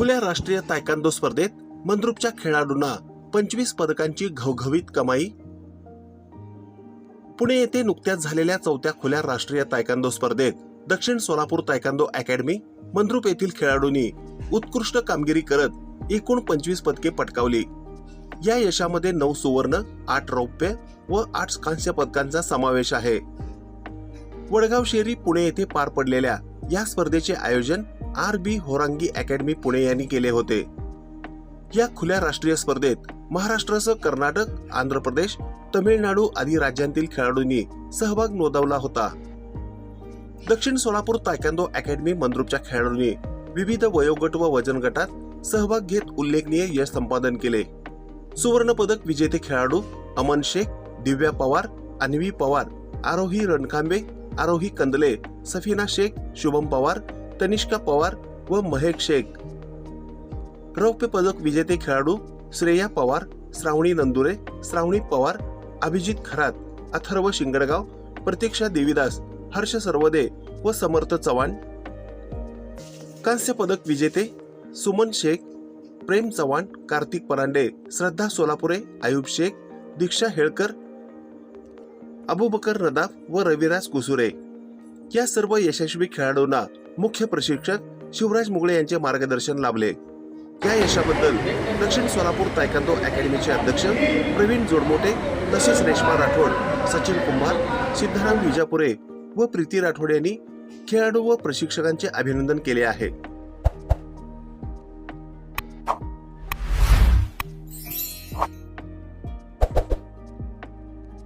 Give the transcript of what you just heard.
खुल्या राष्ट्रीय तायकांदो स्पर्धेत मंद्रुपच्या खेळाडूंना पंचवीस पदकांची घवघवीत कमाई. पुणे येथे नुकत्याच झालेल्या चौथ्या खुल्या राष्ट्रीय तायकांदो स्पर्धेत दक्षिण सोलापूर तायकांदो अकॅडमी मंद्रुप येथील खेळाडूंनी उत्कृष्ट कामगिरी करत एकूण पंचवीस पदके पटकावली. या यशामध्ये नऊ सुवर्ण आठ रौप्य व आठ कांस्य पदकांचा समावेश आहे. वडगाव शेरी पुणे येथे पार पडलेल्या या स्पर्धेचे आयोजन R B Horangi academy Pune यांनी केले होते. या खुल्या राष्ट्रीय स्पर्धेत महाराष्ट्रासह कर्नाटक आंध्र प्रदेश तमिळनाडू आदी राज्यांतील खेळाडूंनी सहभाग नोंदवला होता. दक्षिण सोलापूर तायकांदो अकॅडमी मंद्रुपच्या खेळाडूंनी विविध वयोगट व वजन गटात सहभाग घेत उल्लेखनीय यश संपादन केले. सुवर्ण पदक विजेते खेळाडू अमन शेख दिव्या पवार अन्वी पवार आरोही रणखांबे आरोही कंदले सफिना शेख शुभम पवार तनिष्का पवार व महेक शेख. रौप्य पदक विजेते खेळाडू श्रेया पवार श्रावणी नंदुरे श्रावणी पवार अभिजित खरात अथर्व शिंगडगाव प्रतीक्षा देवीदास हर्ष सर्वदे व समर्थ चव्हाण. कांस्य पदक विजेते सुमन शेख प्रेम चव्हाण कार्तिक परांडे श्रद्धा सोलापुरे आयुब शेख दीक्षा हेळकर अबुबकर नदाफ व रविराज कुसुरे. या सर्व यशस्वी खेळाडूंना मुख्य प्रशिक्षक शिवराज मुगळे यांचे मार्गदर्शन लाभले. या यशाबद्दल दक्षिण सोलापूर तायकांदो अकॅडमीचे अध्यक्ष प्रवीण जोडमोटे तसेच रेश्मा राठोड सचिन कुंभार सिद्धाराम विजापुरे व प्रीती राठोड यांनी खेळाडू व प्रशिक्षकांचे अभिनंदन केले आहे.